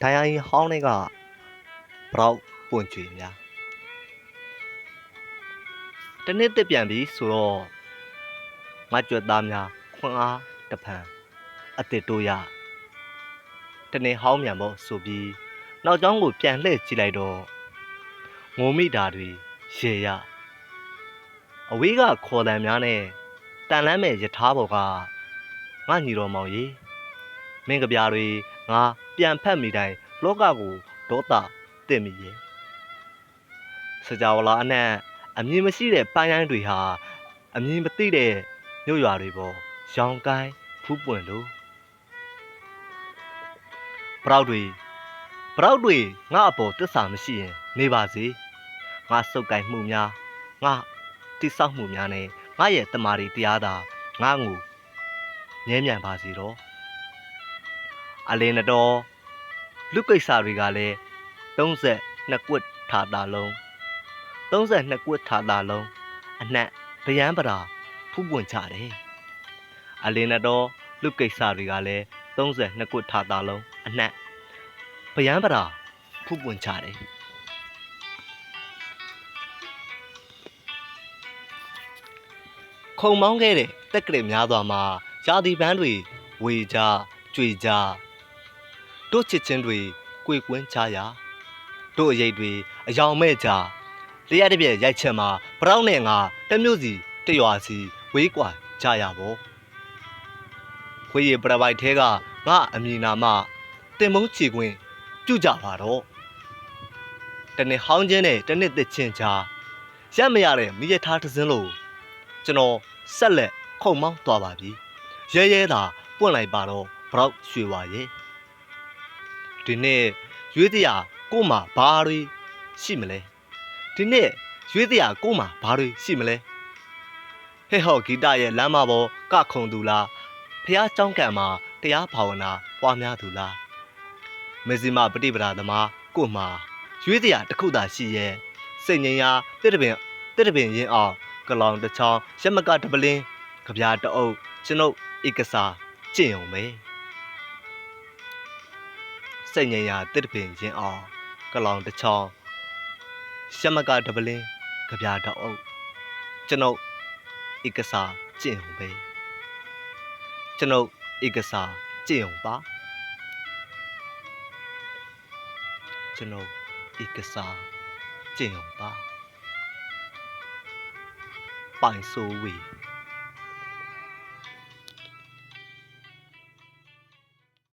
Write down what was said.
ဒိုင်ယာကြီးဟောင်းတွေကဘရောက်ပွင့်ကြွေများတနေ့တက်ပြန်ပြီဆိုတော့ငါကြွက်သားများခွန်အားတစ်ဖန်အစ်စ်တို့ရတနေ့ဟောင်းမြန်ပေါ့ဆိုပြီးနောက်ကျောင်းကိုပြန်လှည့်ကြည့်လိုက်တော့ငုံမိတာတွေရေရအဝေးကခေါ်တံများနဲ့တန်လန်းမဲ့ယထာဘော်ကငါညီတော်မောင်ကြီး မင်းကပြားတွေငါပြန်ဖက်မိတိုင်းလောကကိုဒေါသတင်မိရဲ့စကြဝဠာအနက်အမြင်မရှိတဲ့ပန်းရိုင်းတွေဟာအမြင်မသိတဲ့မြို့ရွာတွေပေါ်ရောင်ကိုင်းဖူးပွင့်လို့ပရောက်တွေပရောက်တွေငါအပေါ်တစ္ဆာမရှိရင် နေပါစေငါစုပ်ကိုင်မှုများငါတိဆောက်မှုများနဲ့ငါရဲ့တမာရီတရားသာငါ့ကိုငြဲမြန်ပါစေတော့ အလင်းတော်လူကိစ္စတွေကလည်း32ကွတ်ထာတာလုံး32ကွတ်ထာတာလုံးအနှက်ဗျံပရာဖူးပွင့်ကြတယ်အလင်းတော်လူကိစ္စတွေကလည်း32ကွတ်ထာတာလုံးအနှက်ဗျံပရာဖူးပွင့်ကြတယ်ခုံမောင်းခဲ့တဲ့တက်ကလေးများစွာမှာရာသီပန်းတွေဝေကြကြွေကြ တို့ချစ်ချင်းတွေကြွေကွင်းကြရာတို့အရေးတွေအယောင်မဲ့ကြလျှက်တစ်ပြက်ရိုက်ချက်မှာဘရောင်းနဲ့ငါတစ်မျိုးစီတစ်ရွာစီဝေးကွာကြရပါခွေးရပရပိုက်ထဲကငါအမည်နာမတင်မုံချီခွင်းပြုတ်ကြပါတော့တနေ့ဟောင်းချင်းနဲ့တနေ့တစ်ချင်းချာရက်မရတဲ့မိရထားတစ်စင်းလို့ကျွန်တော်ဆက်လက်ခုံမောင်းသွားပါပြီရဲရဲသာပွင့်လိုက်ပါတော့ဘရောက်ရွှေဝါရဲ့ ဒီနေ့ရွေးတရားကို့မှာဘာတွေရှိမလဲဒီနေ့ရွေးတရားကို့မှာဘာတွေရှိမလဲဟဲ့ဟော့ဂီတရဲ့လမ်းမပေါ်ကခုံသူလားဖះเจ้าကံမှာတရားဘာဝနာပွားများသူလားမေဇိမပฏิပဒါသမားကို့မှာရွေးတရားတစ်ခုသာရှိရဲ့စိတ်ငြိမ်းရာတစ်တပင်တစ်တပင်ရင်းအောင်ကလောင်တစ်ချောင်းရမကတပလင်းကြပြားတအုပ်ကျွန်ုပ်ဧကစာကျင့်ုံပဲ စိတ်ငြိမ်ရာတစ်တပင်ရင်အောင်ကလောင်တစ်ချောင်းရမကတပလင်းကြပြားတအုပ်ကျွန်ုပ်ဧကစာကျင့်ုံပဲကျွန်ုပ်ဧကစာကျင့်ုံပါကျွန်ုပ်ဧကစာကျင့်ုံပါပိုင်ဆိုးဝေ